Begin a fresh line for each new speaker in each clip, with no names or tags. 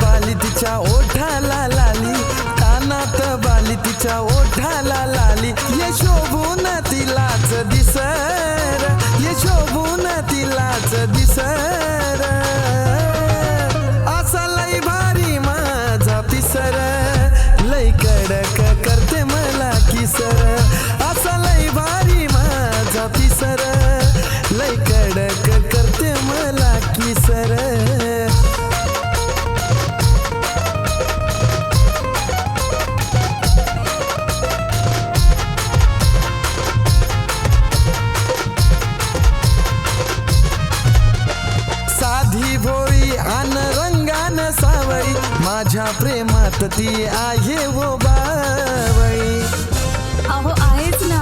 बाली तिच्या ओठाला लाली कानात बाली तिच्या ओठाला लाली. येशू सावळी माझ्या प्रेमात ती आहे वो बावळी
अहो आहेच ना.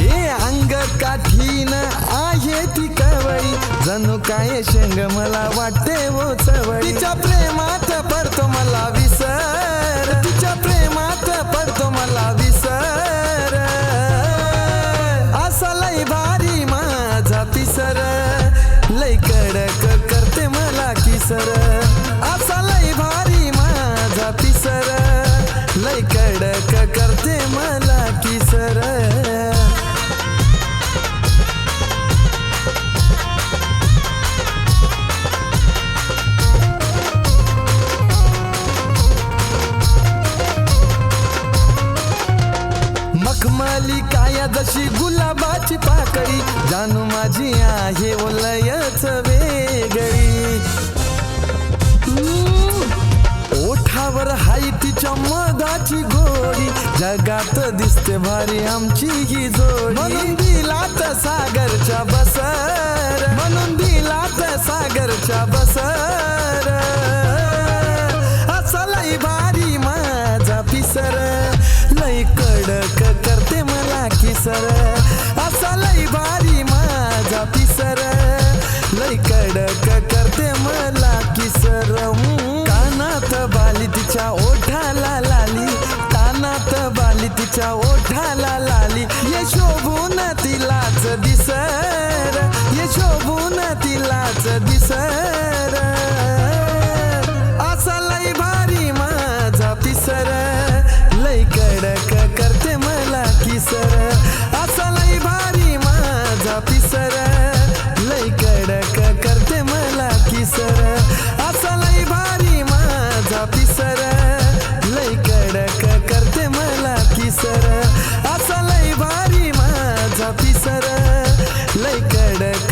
ए अंग काठीन आहे ती कवळी. जणू काय शेंग मला वाटते वो चवळी. तिच्या प्रेमात पडतो मला विसर. तिच्या प्रेमात पडतो मला विसर. असा लय भारी माझा पिसर लय कडक करते मला किसर. आली काया जशी गुलाबाची पाकळी. जानू माझी आहे ओलयच वेगळी. ओठावर हाय तिच्या मधाची गोडी. जगात दिसते भारी आमची ही जोडी. म्हणून दिलात सागरच्या बसर. म्हणून दिलात सागरच्या बसर. असा लई भारी माझा पिसर. लई कडक पिसर. असा लय भारी माझा पिसर. लई कडक करते मला किसर. कानात बाली तिच्या ओठाला लाली. कानात बाली तिच्या ओठाला लाली. लय करते मला किसर. असा लय भारी माझा पिसर. लय कडक